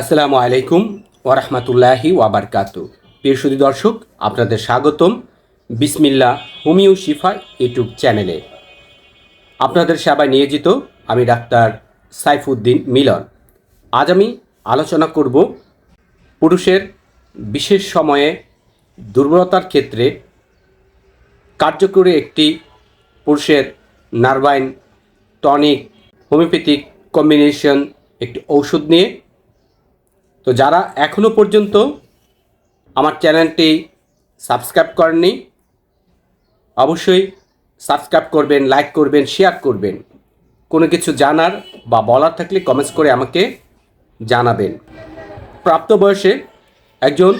আসসালামু আলাইকুম ওরহমতুল্লাহি ওয়াবারকাত প্রিয় সুদী দর্শক, আপনাদের স্বাগতম বিসমিল্লা হোমিও শিফা ইউটিউব চ্যানেলে। আপনাদের সেবায় নিয়োজিত আমি ডাক্তার সাইফুদ্দিন মিলন। আজ আমি আলোচনা করব পুরুষের বিশেষ সময়ে দুর্বলতার ক্ষেত্রে কার্যকরী একটি পুরুষের নার্ভাইন, টনিক, হোমিওপ্যাথিক কম্বিনেশন একটি ঔষধ নিয়ে তো যারা এখনও পর্যন্ত আমার চ্যানেলটি সাবস্ক্রাইব করেননি, অবশ্যই সাবস্ক্রাইব করবেন, লাইক করবেন, শেয়ার করবেন। কোনো কিছু জানার বা বলার থাকলে কমেন্টস করে আমাকে জানাবেন। প্রাপ্ত বয়সে একজন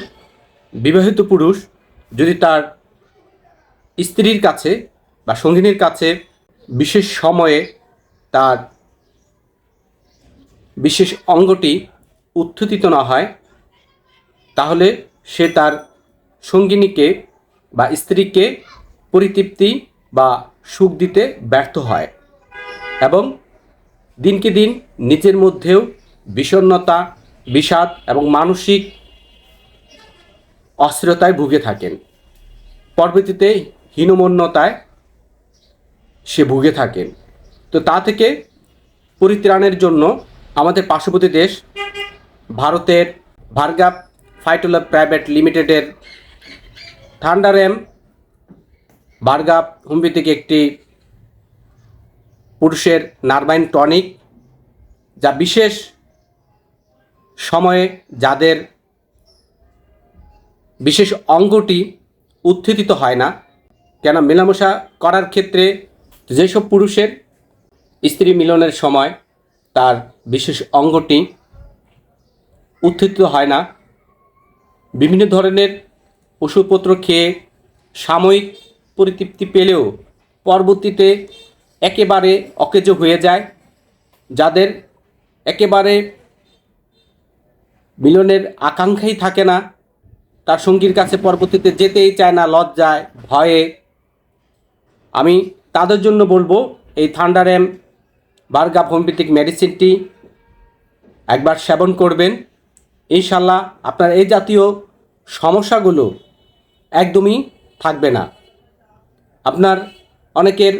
বিবাহিত পুরুষ যদি তার স্ত্রীর কাছে বা সঙ্গিনীর কাছে বিশেষ সময়ে তার বিশেষ অঙ্গটি উত্থিত না হয়, তাহলে সে তার সঙ্গিনীকে বা স্ত্রীকে পরিতৃপ্তি বা সুখ দিতে ব্যর্থ হয় এবং দিনকে দিন নিজের মধ্যেও বিষণ্ণতা, বিষাদ এবং মানসিক অস্থিরতায় ভুগে থাকেন। পরবর্তীতে হীনমন্যতায় সে ভুগে থাকেন। তো তা থেকে পরিত্রাণের জন্য আমাদের পার্শ্ববর্তী দেশ ভারতের ভার্গাপ ফাইটোলা প্রাইভেট লিমিটেডের থান্ডারেম ভার্গাপ হোমিওপ্যাথিক একটি পুরুষের নার্ভাইন টনিক, যা বিশেষ সময়ে যাদের বিশেষ অঙ্গটি উত্থিত হয় না কেন মেলামেশা করার ক্ষেত্রে যেসব পুরুষের স্ত্রী মিলনের সময় তার বিশেষ অঙ্গটি উত্থিত হয় না। বিভিন্ন ধরনের ওষুধপত্র খেয়ে সাময়িক পরিতৃপ্তি পেলেও পরবর্তীতে একেবারে অকেজ হয়ে যায়, যাদের একেবারে মিলনের আকাঙ্ক্ষাই থাকে না। তার সঙ্গীর কাছে পরবর্তীতে যেতেই চায় না, লজ্জায়, ভয়ে। আমি তাদের জন্য বলব, এই থান্ডারেম বার্গা হোমিওপ্যাথিক মেডিসিনটি একবার সেবন করবেন। ইনশাল্লাহ আপনার এই জাতীয় সমস্যাগুলো একদমই থাকবে না। আপনার অনেকের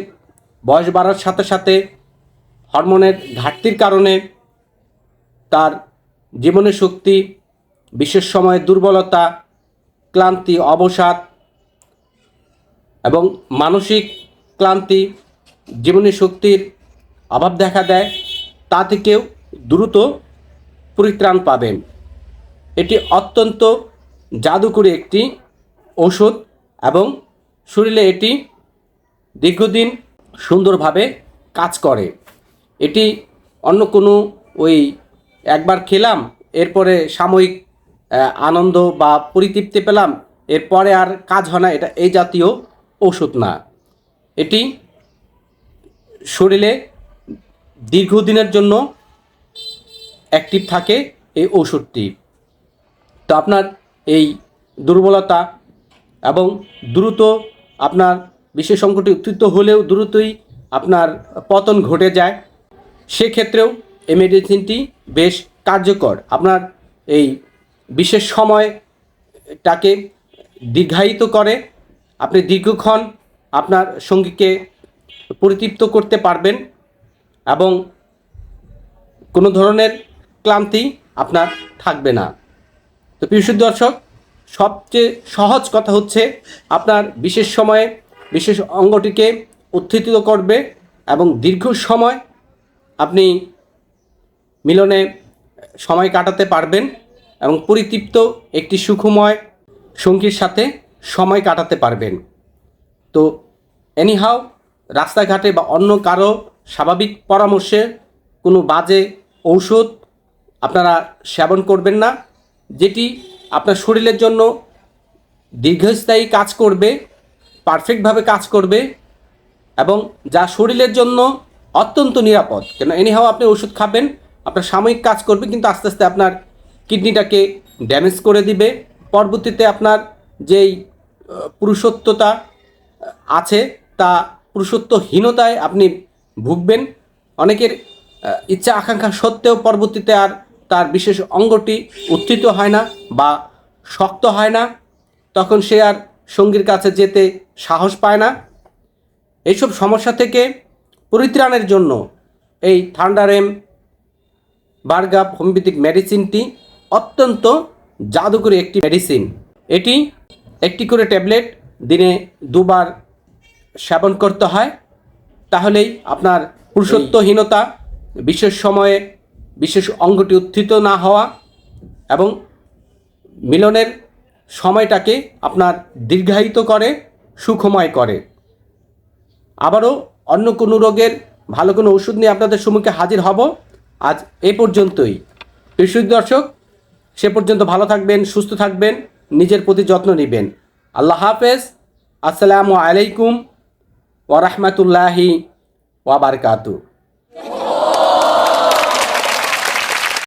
বয়স বাড়ার সাথে সাথে হরমোনের ঘাটতির কারণে তার জীবনের শক্তি, বিশেষ সময়ে দুর্বলতা, ক্লান্তি, অবসাদ এবং মানসিক ক্লান্তি জীবনী শক্তির অভাব দেখা দেয়, তা থেকেও দ্রুত পরিত্রাণ পাবেন। এটি অত্যন্ত জাদুকরী একটি ওষুধ এবং শরীরে এটি দীর্ঘদিন সুন্দরভাবে কাজ করে। এটি অন্য কোনো ওই একবার খেলাম, এরপরে সাময়িক আনন্দ বা পরিতৃপ্তি পেলাম, এরপরে আর কাজ হয় না, এটা এই জাতীয় ওষুধ না। এটি শরীরে দীর্ঘদিনের জন্য অ্যাক্টিভ থাকে এই ওষুধটি তো আপনার এই দুর্বলতা এবং দ্রুত আপনার বিশেষ সংকটে উত্থিত হলেও দ্রুতই আপনার পতন ঘটে যায়, সেক্ষেত্রেও এই মেডিসিনটি বেশ কার্যকর। আপনার এই বিশেষ সময়টাকে দীর্ঘায়িত করে আপনি দীর্ঘক্ষণ আপনার সঙ্গীকে পরিতৃপ্ত করতে পারবেন এবং কোনো ধরনের ক্লান্তি আপনার থাকবে না। তো প্রিয় দর্শক, সবচেয়ে সহজ কথা হচ্ছে আপনার বিশেষ সময়ে বিশেষ অঙ্গটিকে উত্থিত করবে এবং দীর্ঘ সময় আপনি মিলনে সময় কাটাতে পারবেন এবং পরিতৃপ্ত একটি সুখময় সঙ্গীর সাথে সময় কাটাতে পারবেন। তো এনিহাও রাস্তাঘাটে বা অন্য কারও স্বাভাবিক পরামর্শে কোনো বাজে ঔষধ আপনারা সেবন করবেন না। যেটি আপনার শরীরের জন্য দীর্ঘস্থায়ী কাজ করবে পারফেক্টভাবে কাজ করবে এবং যা শরীরের জন্য অত্যন্ত নিরাপদ। কেন এনিহাও আপনি ওষুধ খাবেন, আপনার সাময়িক কাজ করবে, কিন্তু আস্তে আস্তে আপনার কিডনিটাকে ড্যামেজ করে দিবে। পরবর্তীতে আপনার যেই পুরুষত্বতা আছে তা পুরুষত্বহীনতায় আপনি ভুগবেন। অনেকের ইচ্ছা আকাঙ্ক্ষা সত্ত্বেও পরবর্তীতে আর তার বিশেষ অঙ্গটি উত্থিত হয় না বা শক্ত হয় না, তখন সে আর সঙ্গীর কাছে যেতে সাহস পায় না। এইসব সমস্যা থেকে পরিত্রাণের জন্য এই থান্ডারেম বার্গাপ হোমিওপ্যাথিক মেডিসিনটি অত্যন্ত জাদুকরী একটি মেডিসিন। এটি একটি করে ট্যাবলেট দিনে দুবার সেবন করতে হয়। তাহলেই আপনার পুরুষত্বহীনতা বিশেষ সময়ে বিশেষ অঙ্গটি উত্থিত না হওয়া এবং মিলনের সময়টাকে আপনার দীর্ঘায়িত করে, সুখময় করে। আবারও অন্য কোনো রোগের ভালো কোনো ওষুধ নিয়ে আপনাদের সম্মুখে হাজির হব। আজ এ পর্যন্তই। কৃষক দর্শক, সে পর্যন্ত ভালো থাকবেন, সুস্থ থাকবেন, নিজের প্রতি যত্ন নেবেন। আল্লাহ হাফেজ। আসসালামু আলাইকুম ওরহমতুল্লাহি ওয়াবারকাতু